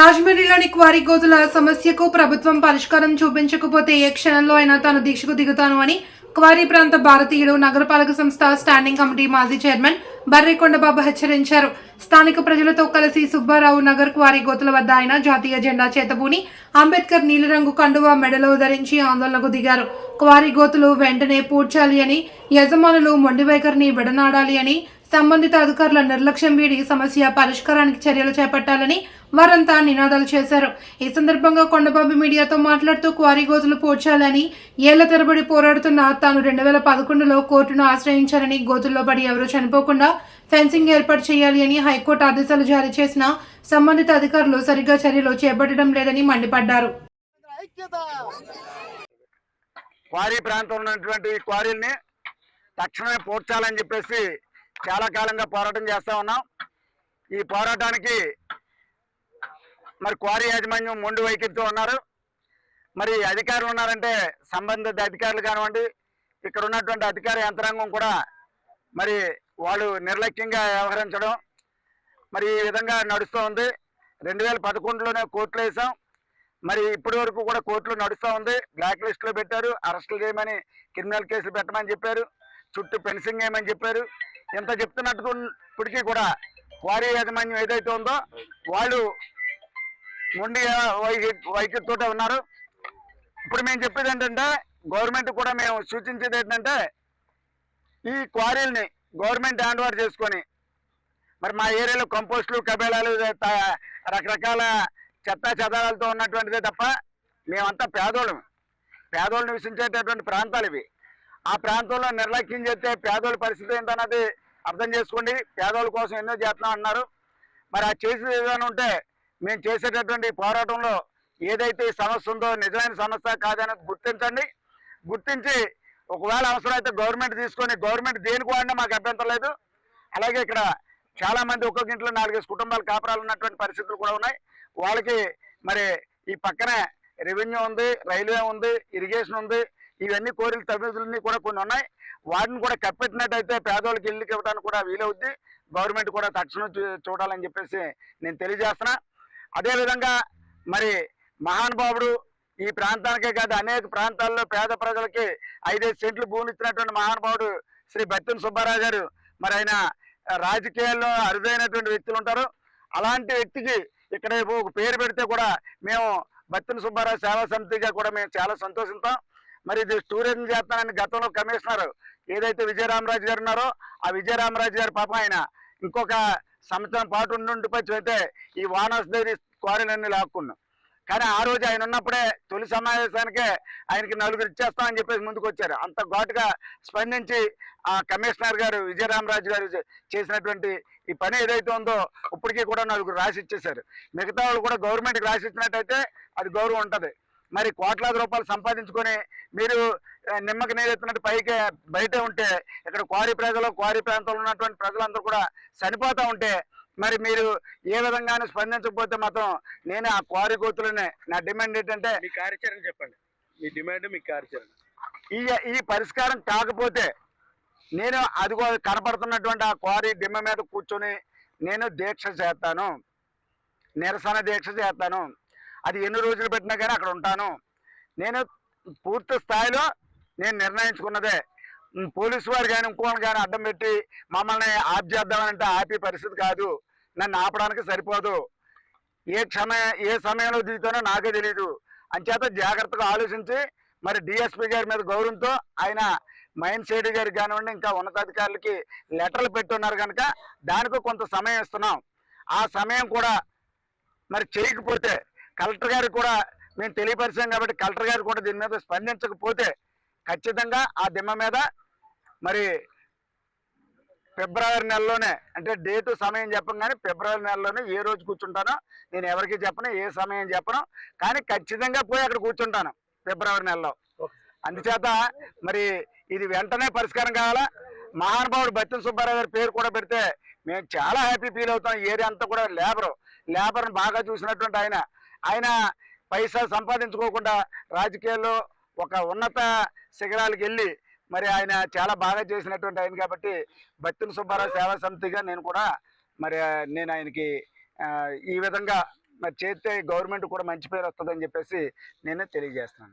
రాజమండ్రిలోని quarry గోతుల సమస్యకు ప్రభుత్వం పరిష్కారం చూపించకపోతే ఏ క్షణంలో అయినా తాను దీక్షకు దిగుతాను అని క్వారీ ప్రాంత భారతీయుడు నగరపాలక సంస్థ స్టాండింగ్ కమిటీ మాజీ చైర్మన్ బర్రికొండబాబు హెచ్చరించారు. స్థానిక ప్రజలతో కలిసి సుబ్బారావు నగర్ క్వారీ గోతుల వద్ద ఆయన జాతీయ జెండా చేతబూని అంబేద్కర్ నీలిరంగు కండువా మెడలో ధరించి ఆందోళనకు దిగారు. క్వారీ గోతులు వెంటనే పూడ్చాలి అని యజమానులు మొండి వైఖరిని విడనాడాలి అని సంబంధిత అధికారుల నిర్లక్ష్యం వీడి సమస్య పరిష్కారానికి చర్యలు చేపట్టాలని వారంతా నినాదాలు చేశారు. ఈ సందర్భంగా కొండబాబు మీడియాతో మాట్లాడుతూ క్వారీ గోతులు పోడ్చాలని ఏళ్ళ తరబడి పోరాడుతున్న తాను రెండు వేల పదకొండులో కోర్టును ఆశ్రయించాలని గోతుల్లో పడి ఎవరూ చనిపోకుండా ఫెన్సింగ్ ఏర్పాటు చేయాలి అని హైకోర్టు ఆదేశాలు జారీ చేసిన సంబంధిత అధికారులు సరిగ్గా చర్యలు చేపట్టడం లేదని మండిపడ్డారు. క్వారీ ప్రాంతంలో ఉన్నటువంటి క్వారీల్ని తక్షణమే పోడ్చాలని చెప్పేసి చాలా కాలంగా పోరాటం చేస్తూ ఉన్నాం. ఈ పోరాటానికి మరి క్వారీ యాజమాన్యం మొండి వైఖరితో ఉన్నారు. మరి అధికారులు ఉన్నారంటే సంబంధిత అధికారులు కానివ్వండి ఇక్కడ ఉన్నటువంటి అధికార యంత్రాంగం కూడా మరి వాళ్ళు నిర్లక్ష్యంగా వ్యవహరించడం మరి ఈ విధంగా నడుస్తూ ఉంది. రెండు వేల పదకొండులోనే కోర్టులు వేసాం. మరి ఇప్పటి వరకు కూడా కోర్టులు నడుస్తూ ఉంది. బ్లాక్ లిస్ట్లో పెట్టారు. అరెస్టులు చేయమని క్రిమినల్ కేసులు పెట్టమని చెప్పారు. చుట్టూ ఫెన్సింగ్ చేయమని చెప్పారు. ఇంత చెప్తున్నట్టు ఇప్పటికీ కూడా క్వారీ యాజమాన్యం ఏదైతే ఉందో వాళ్ళు మొండి వైఖరితో ఉన్నారు. ఇప్పుడు మేము చెప్పేది ఏంటంటే గవర్నమెంట్ కూడా మేము సూచించేది ఏంటంటే ఈ క్వారీల్ని గవర్నమెంట్ హ్యాండ్ ఓవర్ చేసుకొని మరి మా ఏరియాలో కంపోస్టులు కబేళాలు త- రకరకాల చెత్త చెదారాలతో ఉన్నటువంటిదే తప్ప మేమంతా పేదోళ్ళం. పేదోళ్ళు నివసించేటటువంటి ప్రాంతాలు ఇవి. ఆ ప్రాంతంలో నిర్లక్ష్యం చేస్తే పేదోళ్ళ పరిస్థితి ఏంటన్నది అర్థం చేసుకోండి. పేదోళ్ళ కోసం ఎన్నో చేస్తున్నాం అన్నారు. మరి ఆ చేసేది ఏదైనా ఉంటే మేము చేసేటటువంటి పోరాటంలో ఏదైతే ఈ సమస్య ఉందో నిజమైన సమస్య కాదనేది గుర్తించండి. గుర్తించి ఒకవేళ అవసరమైతే గవర్నమెంట్ తీసుకొని గవర్నమెంట్ దేనికి వాడినా మాకు అభ్యంతరం లేదు. అలాగే ఇక్కడ చాలా మంది ఒక్కొక్క ఇంట్లో నాలుగైదు కుటుంబాలు కాపురాలు ఉన్నటువంటి పరిస్థితులు కూడా ఉన్నాయి. వాళ్ళకి మరి ఈ పక్కనే రెవెన్యూ ఉంది రైల్వే ఉంది ఇరిగేషన్ ఉంది ఇవన్నీ కోరిక తరగతులన్నీ కూడా కొన్ని ఉన్నాయి. వాటిని కూడా కప్పెట్టినట్టయితే పేదోళ్ళకి ఇల్లుకి ఇవ్వడానికి కూడా వీలవుద్ది. గవర్నమెంట్ కూడా తక్షణం చూ- చూడాలని చెప్పేసి నేను తెలియజేస్తున్నా. అదేవిధంగా మరి మహానుభావుడు ఈ ప్రాంతానికే కాదు అనేక ప్రాంతాల్లో పేద ప్రజలకి ఐదైదు సెంట్లు భూమి ఇచ్చినటువంటి మహానుభావుడు శ్రీ బత్తిన సుబ్బారావు గారు మరి ఆయన రాజకీయాల్లో అరుదైనటువంటి వ్యక్తులు ఉంటారు. అలాంటి వ్యక్తికి ఇక్కడ ఒక పేరు పెడితే కూడా మేము బత్తిన సుబ్బారావు సేవా సమితిగా కూడా మేము చాలా సంతోషిస్తాం. మరి ఇది టూరిజం చేస్తానని గతంలో కమిషనర్ ఏదైతే విజయరామరాజు గారు ఉన్నారో ఆ విజయరామరాజు గారి పాపం ఆయన ఇంకొక సంవత్సరం పాటు ఉండిపోయి అయితే ఈ వానస్ క్వారీలన్నీ లాక్కున్నాం. కానీ ఆ రోజు ఆయన ఉన్నప్పుడే తొలి సమావేశానికే ఆయనకి నలుగురు ఇచ్చేస్తామని చెప్పేసి ముందుకు వచ్చారు అంత ఘాటుగా స్పందించి ఆ కమిషనర్ గారు విజయరామరాజు గారు చేసినటువంటి ఈ పని ఏదైతే ఉందో ఇప్పటికీ కూడా నలుగురు రాసి ఇచ్చేశారు. మిగతా వాళ్ళు కూడా గవర్నమెంట్కి రాసి ఇచ్చినట్టయితే అది గౌరవం ఉంటుంది. మరి కోట్లాది రూపాయలు సంపాదించుకొని మీరు నిమ్మకి నీరెత్తినట్టు పైకి బయటే ఉంటే ఇక్కడ క్వారీ ప్రజలు క్వారీ ప్రాంతంలో ఉన్నటువంటి ప్రజలందరూ కూడా చనిపోతూ ఉంటే మరి మీరు ఏ విధంగానూ స్పందించకపోతే మాత్రం నేను ఆ క్వారీ కోతులనే నా డిమాండ్ ఏంటంటే మీ కార్యాచరణ చెప్పండి. మీ డిమాండ్ మీ కార్యాచరణ. ఈ ఈ పరిష్కారం కాకపోతే నేను అదిగో కనపడుతున్నటువంటి ఆ క్వారీ దిమ్మ మీద కూర్చొని నేను దీక్ష చేస్తాను. నిరసన దీక్ష చేస్తాను. అది ఎన్ని రోజులు పెట్టినా కానీ అక్కడ ఉంటాను. నేను పూర్తి స్థాయిలో నేను నిర్ణయించుకున్నదే. పోలీసు వారు కానీ ఇంకోని కానీ అడ్డం పెట్టి మమ్మల్ని ఆప్ చేద్దామంటే ఆపే పరిస్థితి కాదు. నన్ను ఆపడానికి సరిపోదు. ఏ క్షమ ఏ సమయంలో దిగుతానో నాకే తెలియదు అంచేత జాగ్రత్తగా ఆలోచించి మరి డిఎస్పీ గారి మీద గౌరవంతో ఆయన మైన్ సేడి గారికి కానివ్వండి ఇంకా ఉన్నతాధికారులకి లెటర్లు పెట్టున్నారు కనుక దానికి కొంత సమయం ఇస్తున్నాం. ఆ సమయం కూడా మరి చేయకపోతే కలెక్టర్ గారికి కూడా మేము తెలియపరిచాం కాబట్టి కలెక్టర్ గారు కూడా దీని మీద స్పందించకపోతే ఖచ్చితంగా ఆ దిమ్మ మీద మరి ఫిబ్రవరి నెలలోనే అంటే డేటు సమయం చెప్పను కానీ ఫిబ్రవరి నెలలోనే ఏ రోజు కూర్చుంటానో నేను ఎవరికి చెప్పను ఏ సమయం చెప్పను కానీ ఖచ్చితంగా పోయి అక్కడ కూర్చుంటాను ఫిబ్రవరి నెలలో. అందుచేత మరి ఇది వెంటనే పరిష్కారం కావాలా? మహానుభావుడు బత్తిన సుబ్బారావు గారి పేరు కూడా పెడితే మేము చాలా హ్యాపీ ఫీల్ అవుతాం. ఏరియా అంతా కూడా లేబరు. లేబర్ని బాగా చూసినటువంటి ఆయన ఆయన పైసా సంపాదించుకోకుండా రాజకీయాల్లో ఒక ఉన్నత శిఖరాలకు వెళ్ళి మరి ఆయన చాలా బాగా చేసినటువంటి ఆయన కాబట్టి బత్తిన సుబ్బారావు సేవా సమితిగా నేను కూడా మరి నేను ఆయనకి ఈ విధంగా మరి చేస్తే గవర్నమెంట్ కూడా మంచి పేరు వస్తుందని చెప్పేసి నేను తెలియజేస్తున్నాను.